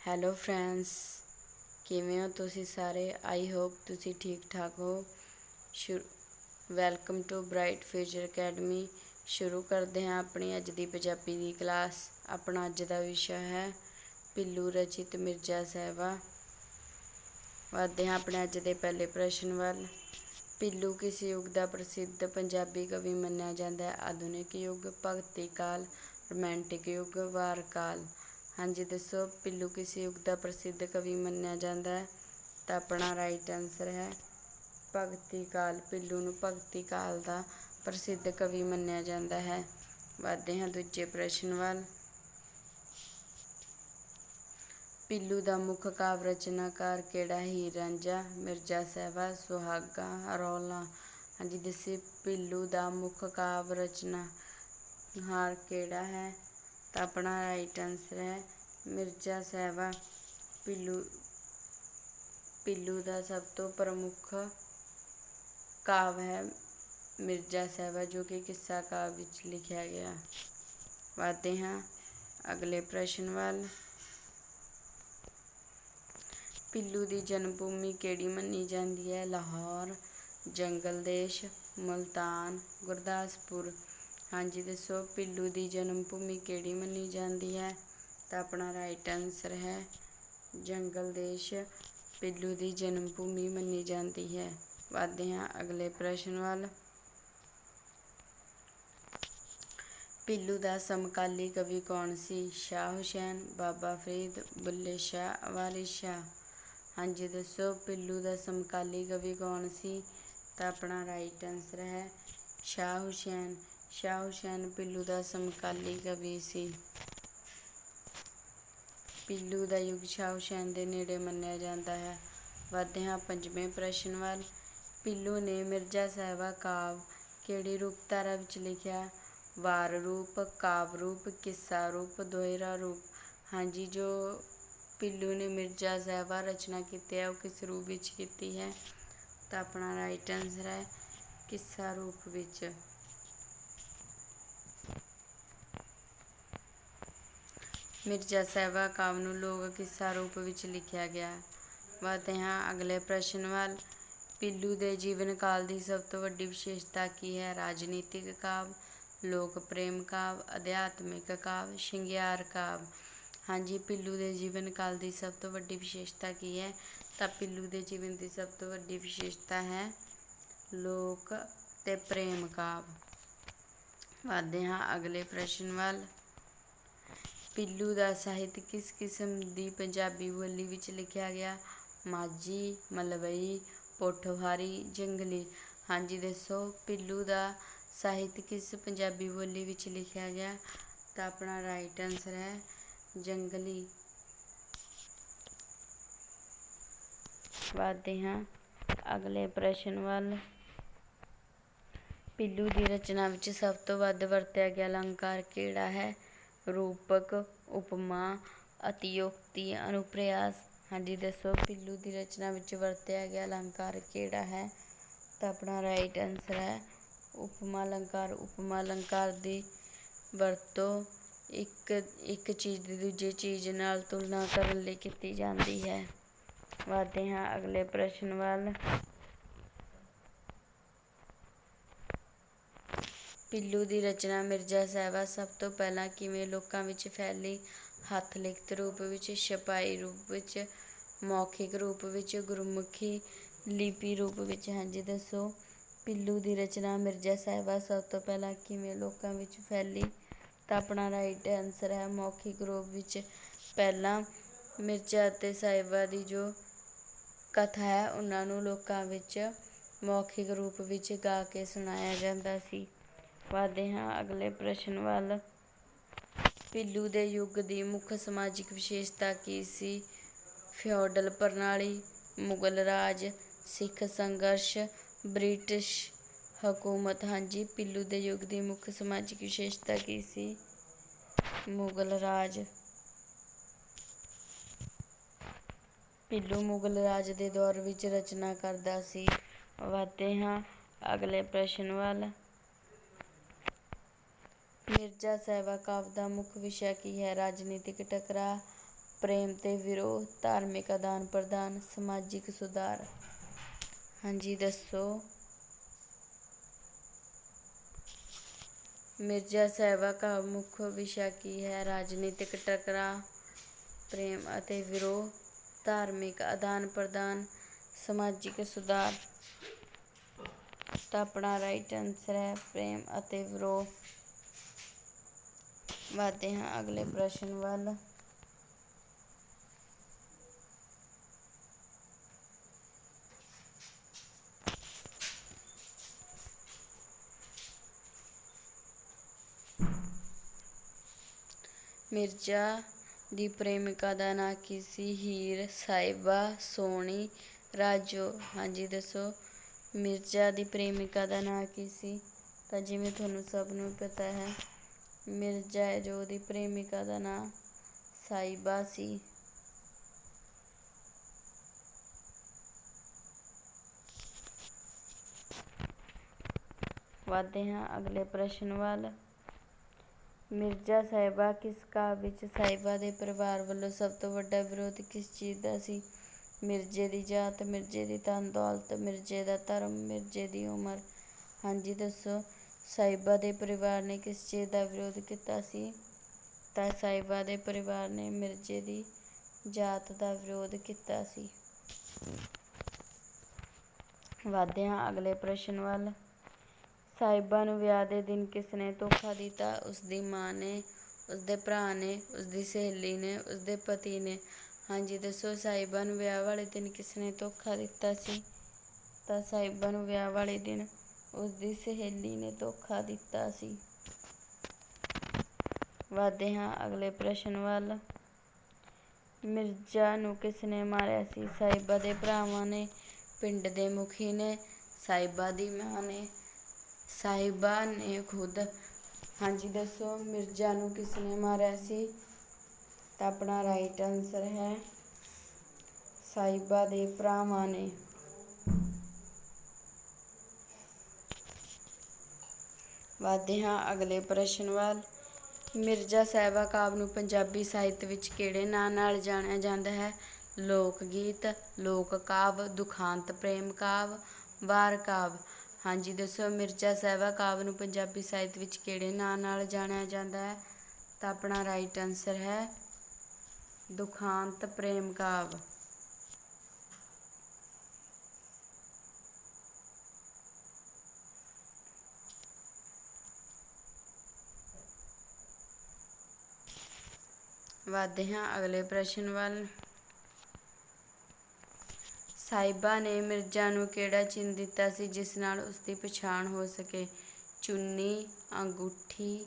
Hello friends ਕਿਵੇਂ ਹੋ ਤੁਸੀਂ ਸਾਰੇ? ਆਈ ਹੋਪ ਤੁਸੀਂ ਠੀਕ ਠਾਕ ਹੋ। Welcome to bright future academy ਸ਼ੁਰੂ ਕਰਦੇ ਹਾਂ ਆਪਣੀ ਅੱਜ ਦੀ ਪੰਜਾਬੀ ਦੀ ਕਲਾਸ ਆਪਣਾ ਅੱਜ ਦਾ ਵਿਸ਼ਾ ਹੈ ਪਿੱਲੂ ਰਚਿਤ ਮਿਰਜ਼ਾ ਸਾਹਿਬਾ। ਵਧਦੇ ਹਾਂ ਆਪਣੇ ਅੱਜ ਦੇ ਪਹਿਲੇ ਪ੍ਰਸ਼ਨ ਵੱਲ। ਪਿੱਲੂ ਕਿਸ ਯੁੱਗ ਦਾ ਪ੍ਰਸਿੱਧ ਪੰਜਾਬੀ ਕਵੀ ਮੰਨਿਆ ਜਾਂਦਾ ਹੈ? ਆਧੁਨਿਕ ਯੁੱਗ, ਭਗਤੀ ਕਾਲ, ਰੋਮਾਂਟਿਕ ਯੁੱਗ, ਵਾਰ ਕਾਲ। ਹਾਂਜੀ, ਦੱਸੋ, ਪਿੱਲੂ ਕਿਸ ਯੁੱਗ ਦਾ ਪ੍ਰਸਿੱਧ ਕਵੀ ਮੰਨਿਆ ਜਾਂਦਾ ਹੈ? ਤਾਂ ਆਪਣਾ ਰਾਈਟ ਆਨਸਰ ਹੈ, ਭਗਤੀ ਕਾਲ। ਪਿੱਲੂ ਨੂੰ ਭਗਤੀ ਕਾਲ ਦਾ ਪ੍ਰਸਿੱਧ ਕਵੀ ਮੰਨਿਆ ਜਾਂਦਾ ਹੈ। ਵਧਦੇ ਹਾਂ ਦੂਜੇ ਪ੍ਰਸ਼ਨ ਵੱਲ। ਪਿੱਲੂ ਦਾ ਮੁੱਖ ਕਾਵਿ ਰਚਨਾਕਾਰ ਕਿਹੜਾ ਹੀ? ਰਾਂਝਾ ਮਿਰਜ਼ਾ ਸਾਹਿਬਾ, ਸੁਹਾਗਾ, ਰੌਲਾ। ਹਾਂਜੀ, ਦੱਸੀ, ਪਿੱਲੂ ਦਾ ਮੁੱਖ ਕਾਵਿ ਰਚਨਾ ਹਾਰ ਕਿਹੜਾ ਹੈ? ਤਾਂ ਆਪਣਾ ਰਾਈਟ ਆਨਸਰ ਹੈ, ਮਿਰਜ਼ਾ ਸਾਹਿਬਾ, ਪਿੱਲੂ ਪਿੱਲੂ ਦਾ ਸਭ ਤੋਂ ਪ੍ਰਮੁੱਖ ਕਾਵਿ ਹੈ ਮਿਰਜ਼ਾ ਸਾਹਿਬਾ, ਜੋ ਕਿ ਕਿੱਸਾ ਕਾਵਿ ਵਿੱਚ ਲਿਖਿਆ ਗਿਆ। ਵਧਦੇ ਹਾਂ, ਅਗਲੇ ਪ੍ਰਸ਼ਨ ਵੱਲ। ਪਿੱਲੂ ਦੀ ਜਨਮ ਭੂਮੀ ਕਿਹੜੀ ਮੰਨੀ ਜਾਂਦੀ ਹੈ? ਲਾਹੌਰ, ਜੰਗਲ ਦੇਸ਼, ਮਲਤਾਨ, ਗੁਰਦਾਸਪੁਰ। ਹਾਂਜੀ, ਦੱਸੋ ਪਿੱਲੂ ਦੀ ਜਨਮ ਭੂਮੀ ਕਿਹੜੀ ਮੰਨੀ ਜਾਂਦੀ ਹੈ? ਤਾਂ ਆਪਣਾ ਰਾਈਟ ਆਨਸਰ ਹੈ ਜੰਗਲ ਦੇਸ਼। ਪਿੱਲੂ ਦੀ ਜਨਮ ਭੂਮੀ ਮੰਨੀ ਜਾਂਦੀ ਹੈ। ਵਧਦੇ ਹਾਂ ਅਗਲੇ ਪ੍ਰਸ਼ਨ ਵੱਲ। ਪਿੱਲੂ ਦਾ ਸਮਕਾਲੀ ਕਵੀ ਕੌਣ ਸੀ? ਸ਼ਾਹ ਹੁਸੈਨ, ਬਾਬਾ ਫਰੀਦ, ਬੁੱਲੇ ਸ਼ਾਹ ਵਾਲੀ ਸ਼ਾਹ। ਹਾਂਜੀ, ਦੱਸੋ ਪਿੱਲੂ ਦਾ ਸਮਕਾਲੀ ਕਵੀ ਕੌਣ ਸੀ? ਤਾਂ ਆਪਣਾ ਰਾਈਟ ਆਨਸਰ ਹੈ ਸ਼ਾਹ ਹੁਸੈਨ। ਸ਼ਾਹ ਹੁਸੈਨ ਪਿੱਲੂ ਦਾ ਸਮਕਾਲੀ ਕਵੀ ਸੀ। ਪਿੱਲੂ ਦਾ ਯੁੱਗ ਸ਼ਾਹ ਹੁਸੈਨ ਦੇ ਨੇੜੇ ਮੰਨਿਆ ਜਾਂਦਾ ਹੈ। ਵਧਦੇ ਹਾਂ ਪੰਜਵੇਂ ਪ੍ਰਸ਼ਨ ਵੱਲ। ਪਿੱਲੂ ਨੇ ਮਿਰਜ਼ਾ ਸਾਹਿਬਾ ਕਾਵ ਕਿਹੜੀ ਰੂਪ ਧਾਰਾ ਵਿੱਚ ਲਿਖਿਆ? ਵਾਰ ਰੂਪ, ਕਾਵ ਰੂਪ, ਕਿੱਸਾ ਰੂਪ, ਦੋਹਰਾ ਰੂਪ। ਹਾਂਜੀ, ਜੋ ਪਿੱਲੂ ਨੇ ਮਿਰਜ਼ਾ ਸਾਹਿਬਾ ਰਚਨਾ ਕੀਤੀ ਹੈ, ਉਹ ਕਿਸ ਰੂਪ ਵਿੱਚ ਕੀਤੀ ਹੈ? ਤਾਂ ਆਪਣਾ ਰਾਈਟ ਆਨਸਰ ਹੈ ਕਿੱਸਾ ਰੂਪ ਵਿੱਚ। ਮਿਰਜ਼ਾ ਸਾਹਿਬਾ ਕਾਵਿ ਨੂੰ ਲੋਕ ਕਿੱਸਾ ਰੂਪ ਵਿੱਚ ਲਿਖਿਆ ਗਿਆ। ਵਧਦੇ ਹਾਂ ਅਗਲੇ ਪ੍ਰਸ਼ਨ ਵੱਲ। ਪਿੱਲੂ ਦੇ ਜੀਵਨ ਕਾਲ ਦੀ ਸਭ ਤੋਂ ਵੱਡੀ ਵਿਸ਼ੇਸ਼ਤਾ ਕੀ ਹੈ? ਰਾਜਨੀਤਿਕ ਕਾਵਿ, ਲੋਕ ਪ੍ਰੇਮ ਕਾਵਿ, ਅਧਿਆਤਮਿਕ ਕਾਵਿ, ਸ਼ਿੰਗਿਆਰ ਕਾਵਿ। ਹਾਂਜੀ, ਪਿੱਲੂ ਦੇ ਜੀਵਨ ਕਾਲ ਦੀ ਸਭ ਤੋਂ ਵੱਡੀ ਵਿਸ਼ੇਸ਼ਤਾ ਕੀ ਹੈ? ਤਾਂ ਪਿੱਲੂ ਦੇ ਜੀਵਨ ਦੀ ਸਭ ਤੋਂ ਵੱਡੀ ਵਿਸ਼ੇਸ਼ਤਾ ਹੈ ਲੋਕ ਤੇ ਪ੍ਰੇਮ ਕਾਵਿ। ਵਧਦੇ ਹਾਂ ਅਗਲੇ ਪ੍ਰਸ਼ਨ ਵੱਲ। ਪਿੱਲੂ ਦਾ ਸਾਹਿਤ ਕਿਸ ਕਿਸਮ ਦੀ ਪੰਜਾਬੀ ਬੋਲੀ ਵਿੱਚ ਲਿਖਿਆ ਗਿਆ? ਮਾਝੀ, ਮਲਵਈ, ਪੋਠੋਹਾਰੀ, ਜੰਗਲੀ। ਹਾਂਜੀ, ਦੱਸੋ, ਪਿੱਲੂ ਦਾ ਸਾਹਿਤ ਕਿਸ ਪੰਜਾਬੀ ਬੋਲੀ ਵਿੱਚ ਲਿਖਿਆ ਗਿਆ? ਤਾਂ ਆਪਣਾ ਰਾਈਟ ਆਨਸਰ ਹੈ, ਜੰਗਲੀ। ਵਧਦੇ ਹਾਂ ਅਗਲੇ ਪ੍ਰਸ਼ਨ ਵੱਲ। ਪਿੱਲੂ ਦੀ ਰਚਨਾ ਵਿੱਚ ਸਭ ਤੋਂ ਵੱਧ ਵਰਤਿਆ ਗਿਆ ਅਲੰਕਾਰ ਕਿਹੜਾ ਹੈ? ਰੂਪਕ ਉਪਮਾ ਅਤਿਯੋਕਤੀ ਅਨੁਪ੍ਰਿਆਸ ਹਾਂਜੀ, ਦੱਸੋ, ਪਿੱਲੂ ਦੀ ਰਚਨਾ ਵਿੱਚ ਵਰਤਿਆ ਗਿਆ ਅਲੰਕਾਰ ਕਿਹੜਾ ਹੈ? ਤਾਂ ਆਪਣਾ ਰਾਈਟ ਆਨਸਰ ਹੈ, ਉਪਮਾ ਅਲੰਕਾਰ। ਉਪਮਾ ਅਲੰਕਾਰ ਦੀ ਵਰਤੋਂ ਇੱਕ ਇੱਕ ਚੀਜ਼ ਦੀ ਦੂਜੀ ਚੀਜ਼ ਨਾਲ ਤੁਲਨਾ ਕਰਨ ਲਈ ਕੀਤੀ ਜਾਂਦੀ ਹੈ। ਵਧਦੇ ਹਾਂ ਅਗਲੇ ਪ੍ਰਸ਼ਨ ਵੱਲ। ਪਿੱਲੂ ਦੀ ਰਚਨਾ ਮਿਰਜ਼ਾ ਸਾਹਿਬਾ ਸਭ ਤੋਂ ਪਹਿਲਾਂ ਕਿਵੇਂ ਲੋਕਾਂ ਵਿੱਚ ਫੈਲੀ? ਹੱਥ ਲਿਖਤ ਰੂਪ ਵਿੱਚ, ਛਪਾਈ ਰੂਪ ਵਿੱਚ, ਮੌਖਿਕ ਰੂਪ ਵਿੱਚ, ਗੁਰਮੁਖੀ ਲਿਪੀ ਰੂਪ ਵਿੱਚ। ਹਾਂਜੀ ਦੱਸੋ, ਪਿੱਲੂ ਦੀ ਰਚਨਾ ਮਿਰਜ਼ਾ ਸਾਹਿਬਾ ਸਭ ਤੋਂ ਪਹਿਲਾਂ ਕਿਵੇਂ ਲੋਕਾਂ ਵਿੱਚ ਫੈਲੀ? ਤਾਂ ਆਪਣਾ ਰਾਈਟ ਆਨਸਰ ਹੈ, ਮੌਖਿਕ ਰੂਪ ਵਿੱਚ। ਪਹਿਲਾਂ ਮਿਰਜ਼ਾ ਅਤੇ ਸਾਹਿਬਾ ਦੀ ਜੋ ਕਥਾ ਹੈ, ਉਹਨਾਂ ਨੂੰ ਲੋਕਾਂ ਵਿੱਚ ਮੌਖਿਕ ਰੂਪ ਵਿੱਚ ਗਾ ਕੇ ਸੁਣਾਇਆ ਜਾਂਦਾ ਸੀ। ਵਧਦੇ ਹਾਂ ਅਗਲੇ ਪ੍ਰਸ਼ਨ ਵੱਲ। ਪਿੱਲੂ ਦੇ ਯੁੱਗ ਦੀ ਮੁੱਖ ਸਮਾਜਿਕ ਵਿਸ਼ੇਸ਼ਤਾ ਕੀ ਸੀ? ਫਿਓਡਲ ਪ੍ਰਣਾਲੀ, ਮੁਗਲ ਰਾਜ, ਸਿੱਖ ਸੰਘਰਸ਼, ਬ੍ਰਿਟਿਸ਼ ਹਕੂਮਤ। ਹਾਂਜੀ, ਪਿੱਲੂ ਦੇ ਯੁੱਗ ਦੀ ਮੁੱਖ ਸਮਾਜਿਕ ਵਿਸ਼ੇਸ਼ਤਾ ਕੀ ਸੀ? ਮੁਗਲ ਰਾਜ। ਪਿੱਲੂ ਮੁਗਲ ਰਾਜ ਦੇ ਦੌਰ ਵਿੱਚ ਰਚਨਾ ਕਰਦਾ ਸੀ। ਵਧਦੇ ਹਾਂ ਅਗਲੇ ਪ੍ਰਸ਼ਨ ਵੱਲ। ਮਿਰਜ਼ਾ ਸਾਹਿਬਾ ਕਾਵ ਦਾ ਮੁੱਖ ਵਿਸ਼ਾ ਕੀ ਹੈ ਰਾਜਨੀਤਿਕ ਟਕਰਾਅ ਪ੍ਰੇਮ ਤੇ ਵਿਰੋਧ ਧਾਰਮਿਕ ਆਦਾਨ ਪ੍ਰਦਾਨ ਸਮਾਜਿਕ ਸੁਧਾਰ ਹਾਂਜੀ ਦੱਸੋ ਮਿਰਜ਼ਾ ਸਾਹਿਬਾ ਦਾ ਮੁੱਖ ਵਿਸ਼ਾ ਕੀ ਹੈ ਰਾਜਨੀਤਿਕ ਟਕਰਾਅ ਪ੍ਰੇਮ ਅਤੇ ਵਿਰੋਧ ਧਾਰਮਿਕ ਆਦਾਨ ਪ੍ਰਦਾਨ ਸਮਾਜਿਕ ਸੁਧਾਰ ਤਾਂ ਆਪਣਾ ਰਾਈਟ ਆਨਸਰ ਹੈ ਪ੍ਰੇਮ ਅਤੇ ਵਿਰੋਧ ਵਧਦੇ ਹਾਂ ਅਗਲੇ ਪ੍ਰਸ਼ਨ ਵੱਲ। ਮਿਰਜ਼ਾ ਦੀ ਪ੍ਰੇਮਿਕਾ ਦਾ ਨਾਂ ਕੀ ਸੀ? ਹੀਰ ਸਾਹਿਬਾ ਸੋਹਣੀ, ਰਾਜੋ। ਹਾਂਜੀ, ਦੱਸੋ। ਮਿਰਜ਼ਾ ਦੀ ਪ੍ਰੇਮਿਕਾ ਦਾ ਨਾਂ ਕੀ ਸੀ? ਤਾਂ ਜਿਵੇਂ ਤੁਹਾਨੂੰ ਸਭ ਨੂੰ ਪਤਾ ਹੈ ਮਿਰਜ਼ਾ ਹੈ ਜੋ ਉਹਦੀ ਪ੍ਰੇਮਿਕਾ ਦਾ ਨਾਂ ਸਾਹਿਬਾ ਸੀ। ਵਧਦੇ ਹਾਂ, ਅਗਲੇ ਪ੍ਰਸ਼ਨ ਵੱਲ। ਮਿਰਜ਼ਾ ਸਾਹਿਬਾ ਕਿਸ ਕਾਵਿ ਵਿੱਚ ਸਾਹਿਬਾ ਦੇ ਪਰਿਵਾਰ ਵੱਲੋਂ ਸਭ ਤੋਂ ਵੱਡਾ ਵਿਰੋਧ ਕਿਸ ਚੀਜ਼ ਦਾ ਸੀ? ਮਿਰਜ਼ੇ ਦੀ ਜਾਤ, ਮਿਰਜ਼ੇ ਦੀ ਧਨ ਦੌਲਤ ਮਿਰਜ਼ੇ ਦਾ ਧਰਮ, ਮਿਰਜ਼ੇ ਦੀ ਉਮਰ। ਹਾਂਜੀ, ਦੱਸੋ। ਸਾਹਿਬਾ ਦੇ ਪਰਿਵਾਰ ਨੇ ਕਿਸ ਚੀਜ਼ ਦਾ ਵਿਰੋਧ ਕੀਤਾ ਸੀ, ਤਾਂ ਸਾਹਿਬਾ ਦੇ ਪਰਿਵਾਰ ਨੇ ਮਿਰਜ਼ੇ ਦੀ ਜਾਤ ਦਾ ਵਿਰੋਧ ਕੀਤਾ ਸੀ। ਵਧਦੇ ਹਾਂ, ਅਗਲੇ ਪ੍ਰਸ਼ਨ ਵੱਲ। ਸਾਹਿਬਾ ਨੂੰ ਵਿਆਹ ਦੇ ਦਿਨ ਕਿਸ ਨੇ ਧੋਖਾ ਦਿੱਤਾ? ਉਸਦੀ ਮਾਂ ਨੇ ਉਸਦੇ ਭਰਾ ਨੇ ਉਸਦੀ ਸਹੇਲੀ ਨੇ ਉਸਦੇ ਪਤੀ ਨੇ। ਹਾਂਜੀ, ਦੱਸੋ, ਸਾਹਿਬਾ ਨੂੰ ਵਿਆਹ ਵਾਲੇ ਦਿਨ ਕਿਸ ਨੇ ਧੋਖਾ ਦਿੱਤਾ ਸੀ? ਤਾਂ ਸਾਹਿਬਾ ਨੂੰ ਵਿਆਹ ਵਾਲੇ ਦਿਨ ਉਸਦੀ ਸਹੇਲੀ ਨੇ ਧੋਖਾ ਦਿੱਤਾ ਸੀ। ਵਧਦੇ ਹਾਂ, ਅਗਲੇ ਪ੍ਰਸ਼ਨ ਵੱਲ। ਮਿਰਜ਼ਾ ਨੂੰ ਕਿਸ ਨੇ ਮਾਰਿਆ ਸੀ? ਸਾਹਿਬਾ ਦੇ ਭਰਾਵਾਂ ਨੇ, ਪਿੰਡ ਦੇ ਮੁਖੀ ਨੇ, ਸਾਹਿਬਾ ਦੀ ਮਾਂ ਨੇ। ਸਾਹਿਬਾ ਨੇ ਖੁਦ, ਹਾਂਜੀ ਦੱਸੋ, ਮਿਰਜ਼ਾ ਨੂੰ ਕਿਸ ਨੇ ਮਾਰਿਆ ਸੀ? ਤਾਂ ਆਪਣਾ ਰਾਈਟ ਆਨਸਰ ਹੈ, ਸਾਹਿਬਾ ਦੇ ਭਰਾਵਾਂ ਨੇ। ਵਧਦੇ ਹਾਂ ਅਗਲੇ ਪ੍ਰਸ਼ਨ ਵੱਲ। ਮਿਰਜ਼ਾ ਸਾਹਿਬਾ ਕਾਵਿ ਨੂੰ ਪੰਜਾਬੀ ਸਾਹਿਤ ਵਿੱਚ ਕਿਹੜੇ ਨਾਂ ਨਾਲ ਜਾਣਿਆ ਜਾਂਦਾ ਹੈ? ਲੋਕ ਗੀਤ, ਲੋਕ ਕਾਵਿ, ਦੁਖਾਂਤ ਪ੍ਰੇਮ ਕਾਵਿ, ਵਾਰ ਕਾਵਿ। ਹਾਂਜੀ, ਦੱਸੋ ਮਿਰਜ਼ਾ ਸਾਹਿਬਾ ਕਾਵਿ ਨੂੰ ਪੰਜਾਬੀ ਸਾਹਿਤ ਵਿੱਚ ਕਿਹੜੇ ਨਾਂ ਨਾਲ ਜਾਣਿਆ ਜਾਂਦਾ ਹੈ? ਤਾਂ ਆਪਣਾ ਰਾਈਟ ਆਨਸਰ ਹੈ ਦੁਖਾਂਤ ਪ੍ਰੇਮ ਕਾਵਿ। ਵਧਦੇ ਹਾਂ ਅਗਲੇ ਪ੍ਰਸ਼ਨ ਵੱਲ। ਸਾਹਿਬਾ ਨੇ ਮਿਰਜ਼ਾ ਨੂੰ ਕਿਹੜਾ ਚਿੰਨ੍ਹ ਦਿੱਤਾ ਸੀ ਜਿਸ ਨਾਲ ਉਸ ਦੀ ਪਛਾਣ ਹੋ ਸਕੇ? ਚੁੰਨੀ, ਅੰਗੂਠੀ,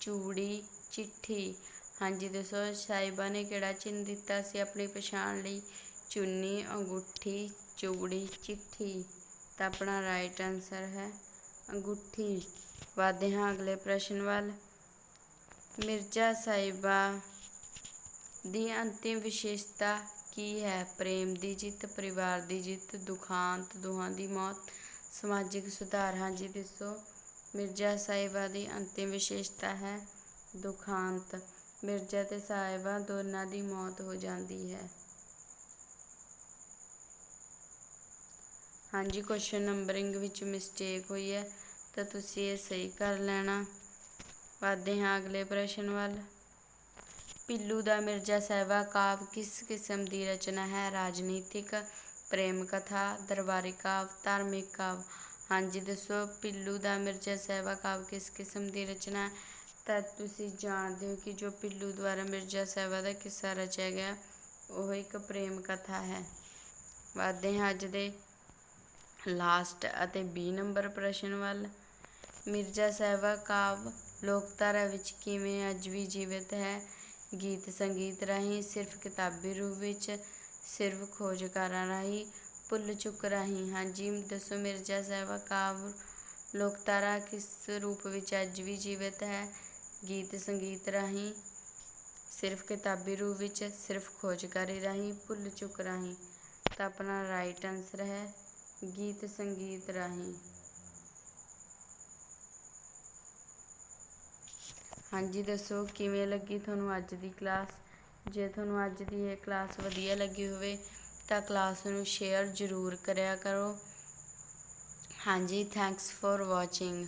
ਚੂੜੀ, ਚਿੱਠੀ। ਹਾਂਜੀ, ਦੱਸੋ ਸਾਹਿਬਾ ਨੇ ਕਿਹੜਾ ਚਿੰਨ੍ਹ ਦਿੱਤਾ ਸੀ ਆਪਣੀ ਪਛਾਣ ਲਈ? ਚੁੰਨੀ, ਅੰਗੂਠੀ, ਚੂੜੀ, ਚਿੱਠੀ। ਤਾਂ ਆਪਣਾ ਰਾਈਟ ਆਨਸਰ ਹੈ ਅੰਗੂਠੀ। ਵਧਦੇ ਹਾਂ ਅਗਲੇ ਪ੍ਰਸ਼ਨ ਵੱਲ। ਮਿਰਜ਼ਾ ਸਾਹਿਬਾ ਦੀ ਅੰਤਿਮ ਵਿਸ਼ੇਸ਼ਤਾ ਕੀ ਹੈ? ਪ੍ਰੇਮ ਦੀ ਜਿੱਤ, ਪਰਿਵਾਰ ਦੀ ਜਿੱਤ, ਦੁਖਾਂਤ, ਦੋਹਾਂ ਦੀ ਮੌਤ, ਸਮਾਜਿਕ ਸੁਧਾਰ। ਹਾਂਜੀ ਦੱਸੋ। ਮਿਰਜ਼ਾ ਸਾਹਿਬਾ ਦੀ ਅੰਤਿਮ ਵਿਸ਼ੇਸ਼ਤਾ ਹੈ ਦੁਖਾਂਤ। ਮਿਰਜ਼ਾ ਤੇ ਸਾਹਿਬਾ ਦੋਨਾਂ ਦੀ ਮੌਤ ਹੋ ਜਾਂਦੀ ਹੈ। ਹਾਂਜੀ ਕੁਐਸਚਨ ਨੰਬਰਿੰਗ ਵਿੱਚ ਮਿਸਟੇਕ ਹੋਈ ਹੈ, ਤਾਂ ਤੁਸੀਂ ਇਹ ਸਹੀ ਕਰ ਲੈਣਾ। ਵਧਦੇ ਹਾਂ ਅਗਲੇ ਪ੍ਰਸ਼ਨ ਵੱਲ। ਪਿੱਲੂ ਦਾ ਮਿਰਜ਼ਾ ਸਾਹਿਬਾ ਕਾਵਿ ਕਿਸ ਕਿਸਮ ਦੀ ਰਚਨਾ ਹੈ? ਰਾਜਨੀਤਿਕ, ਪ੍ਰੇਮ ਕਥਾ, ਦਰਬਾਰੀ ਕਾਵਿ, ਧਾਰਮਿਕ ਕਾਵਿ। ਹਾਂਜੀ, ਦੱਸੋ, ਪਿੱਲੂ ਦਾ ਮਿਰਜ਼ਾ ਸਾਹਿਬਾ ਕਾਵਿ ਕਿਸ ਕਿਸਮ ਦੀ ਰਚਨਾ ਹੈ? ਤਾਂ ਤੁਸੀਂ ਜਾਣਦੇ ਹੋ ਕਿ ਜੋ ਪਿੱਲੂ ਦੁਆਰਾ ਮਿਰਜ਼ਾ ਸਾਹਿਬਾ ਦਾ ਕਿੱਸਾ ਰਚਿਆ ਗਿਆ, ਉਹ ਇੱਕ ਪ੍ਰੇਮ ਕਥਾ ਹੈ। ਵਧਦੇ ਹਾਂ ਅੱਜ ਦੇ ਲਾਸਟ ਅਤੇ 20 ਨੰਬਰ ਪ੍ਰਸ਼ਨ ਵੱਲ। ਮਿਰਜ਼ਾ ਸਾਹਿਬਾ ਕਾਵਿ ਲੋਕਧਾਰਾ ਵਿੱਚ ਕਿਵੇਂ ਅੱਜ ਵੀ ਜੀਵਿਤ ਹੈ? ਗੀਤ ਸੰਗੀਤ ਰਾਹੀਂ, ਸਿਰਫ ਕਿਤਾਬੀ ਰੂਪ ਵਿੱਚ, ਸਿਰਫ ਖੋਜਕਾਰਾਂ ਰਾਹੀਂ, ਭੁੱਲ ਚੁੱਕ ਰਾਹੀਂ। ਹਾਂਜੀ, ਦੱਸੋ ਮਿਰਜ਼ਾ ਸਾਹਿਬਾ ਕਾਵਿ ਲੋਕਤਾਰਾ ਕਿਸ ਰੂਪ ਵਿੱਚ ਅੱਜ ਵੀ ਜੀਵਤ ਹੈ? ਗੀਤ ਸੰਗੀਤ ਰਾਹੀਂ, ਸਿਰਫ ਕਿਤਾਬੀ ਰੂਪ ਵਿੱਚ, ਸਿਰਫ ਖੋਜਕਾਰੀ ਰਾਹੀਂ, ਭੁੱਲ ਚੁੱਕ ਰਾਹੀਂ। ਤਾਂ ਆਪਣਾ ਰਾਈਟ ਆਨਸਰ ਹੈ, ਗੀਤ ਸੰਗੀਤ ਰਾਹੀਂ। ਹਾਂਜੀ, ਦੱਸੋ, ਕਿਵੇਂ ਲੱਗੀ ਤੁਹਾਨੂੰ ਅੱਜ ਦੀ ਕਲਾਸ? ਜੇ ਤੁਹਾਨੂੰ ਅੱਜ ਦੀ ਇਹ ਕਲਾਸ ਵਧੀਆ ਲੱਗੀ ਹੋਵੇ, ਤਾਂ ਕਲਾਸ ਨੂੰ ਸ਼ੇਅਰ ਜ਼ਰੂਰ ਕਰਿਆ ਕਰੋ। ਹਾਂਜੀ, ਥੈਂਕਸ ਫॉर ਵਾਚਿੰਗ।